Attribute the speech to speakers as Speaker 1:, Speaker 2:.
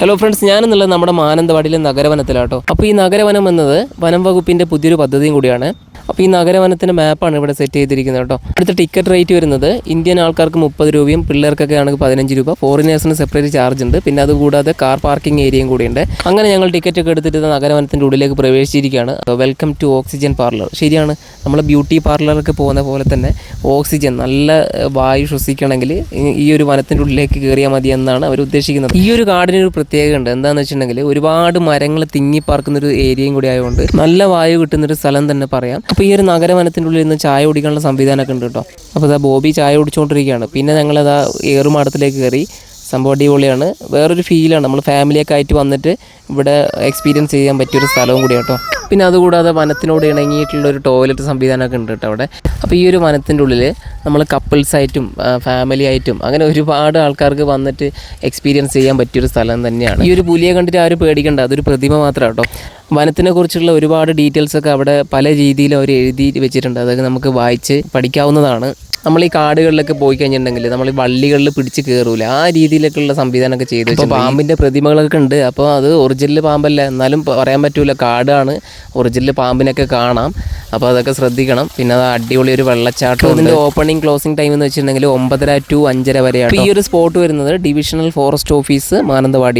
Speaker 1: Hello friends ഞാനെന്നുള്ളത് നമ്മുടെ മാനന്തവാടിയിലെ നഗരവനത്തിലാട്ടോ. അപ്പോൾ ഈ നഗരവനം എന്നത് വനം വകുപ്പിന്റെ പുതിയൊരു പദ്ധതിയും കൂടിയാണ്. അപ്പോൾ ഈ നഗരവനത്തിന്റെ മാപ്പാണ് ഇവിടെ സെറ്റ് ചെയ്തിരിക്കുന്നത് കേട്ടോ. അടുത്ത ടിക്കറ്റ് റേറ്റ് വരുന്നത് ഇന്ത്യൻ ആൾക്കാർക്ക് മുപ്പത് രൂപയും പിള്ളേർക്കൊക്കെ ആണെങ്കിൽ പതിനഞ്ച് രൂപ. ഫോറിനേഴ്സിന് സെപ്പറേറ്റ് ചാർജ് ഉണ്ട്. പിന്നെ അതുകൂടാതെ കാർ പാർക്കിംഗ് ഏരിയയും കൂടിയുണ്ട്. അങ്ങനെ ഞങ്ങൾ ടിക്കറ്റ് ഒക്കെ എടുത്തിട്ട് നഗരവനത്തിന്റെ ഉള്ളിലേക്ക് പ്രവേശിച്ചിരിക്കുകയാണ്. വെൽക്കം ടു ഓക്സിജൻ പാർലർ ശരിയാണ് നമ്മൾ ബ്യൂട്ടി പാർലറൊക്കെ പോകുന്ന പോലെ തന്നെ ഓക്സിജൻ നല്ല വായു ശ്വസിക്കണമെങ്കിൽ ഈ- ഒരു വനത്തിന്റെ ഉള്ളിലേക്ക് കയറിയാൽ മതി എന്നാണ് അവർ ഉദ്ദേശിക്കുന്നത്. ഈ ഒരു കാടിന് ഒരു പ്രത്യേകത ഉണ്ട് എന്താണെന്ന് വെച്ചിട്ടുണ്ടെങ്കിൽ ഒരുപാട് മരങ്ങൾ തിങ്ങി പാർക്കുന്ന ഒരു ഏരിയയും കൂടി ആയതുകൊണ്ട് നല്ല വായു കിട്ടുന്ന ഒരു സ്ഥലം തന്നെ പറയാം. അപ്പോൾ ഈ ഒരു നഗരവനത്തിന്റെ ഉള്ളിൽ നിന്ന് ചായ കുടിക്കാനുള്ള സംവിധാനമൊക്കെ ഉണ്ട് കേട്ടോ. അപ്പോൾ ഇതാ ബോബി ചായ കുടിച്ചുകൊണ്ടിരിക്കുകയാണ് പിന്നെ ഞങ്ങളതാ ഏറുമാടത്തിലേക്ക് കയറി. സംഭവം അടിപൊളിയാണ്. വേറൊരു ഫീലാണ് നമ്മൾ ഫാമിലിയൊക്കെ ആയിട്ട് വന്നിട്ട് ഇവിടെ എക്സ്പീരിയൻസ് ചെയ്യാൻ പറ്റിയൊരു സ്ഥലവും കൂടി കേട്ടോ. പിന്നെ അതുകൂടാതെ വനത്തിനോട് ഇണങ്ങിയിട്ടുള്ള ഒരു ടോയ്ലറ്റ് സംവിധാനമൊക്കെ ഉണ്ട് കേട്ടോ അവിടെ. അപ്പോൾ ഈ ഒരു വനത്തിന്റെ ഉള്ളിൽ നമ്മൾ കപ്പിൾസ് ആയിട്ടും ഫാമിലി ആയിട്ടും അങ്ങനെ ഒരുപാട് ആൾക്കാർക്ക് വന്നിട്ട് എക്സ്പീരിയൻസ് ചെയ്യാൻ പറ്റിയൊരു സ്ഥലം തന്നെയാണ്. ഈ ഒരു പുലിയെ കണ്ടിട്ട് ആരും പേടിക്കണ്ട അതൊരു പ്രതിമ മാത്രമാണ് കേട്ടോ. വനത്തിനെ കുറിച്ചുള്ള ഒരുപാട് ഡീറ്റെയിൽസ് ഒക്കെ അവിടെ പല രീതിയിൽ അവർ എഴുതി വെച്ചിട്ടുണ്ട്. അതൊക്കെ നമുക്ക് വായിച്ച് പഠിക്കാവുന്നതാണ്. നമ്മൾ ഈ കാടുകളിലൊക്കെ പോയി കഴിഞ്ഞിട്ടുണ്ടെങ്കിൽ നമ്മൾ ഈ വള്ളികളിൽ പിടിച്ച് കയറൂല ആ രീതിയിലൊക്കെയുള്ള സംവിധാനമൊക്കെ ചെയ്തു വെച്ചിട്ടുണ്ട്. പാമ്പിന്റെ പ്രതിമകളൊക്കെ ഉണ്ട്. അപ്പോൾ അത് ഒറിജിനൽ പാമ്പല്ല. എന്നാലും പറയാൻ പറ്റൂല. കാടാണ്. ഒറിജിനൽ പാമ്പിനൊക്കെ കാണാം. അപ്പോൾ അതൊക്കെ ശ്രദ്ധിക്കണം. പിന്നെ അത് അടിപൊളി ഒരു വെള്ളച്ചാട്ടം ഇതിന്റെ ഓപ്പണിംഗ് ക്ലോസിംഗ് ടൈം എന്ന് വെച്ചിട്ടുണ്ടെങ്കിൽ ഒമ്പതര ടു അഞ്ചര വരെയാണ് ഈ ഒരു സ്പോട്ട് വരുന്നത് ഡിവിഷണൽ ഫോറസ്റ്റ് ഓഫീസ് മാനന്തവാടി.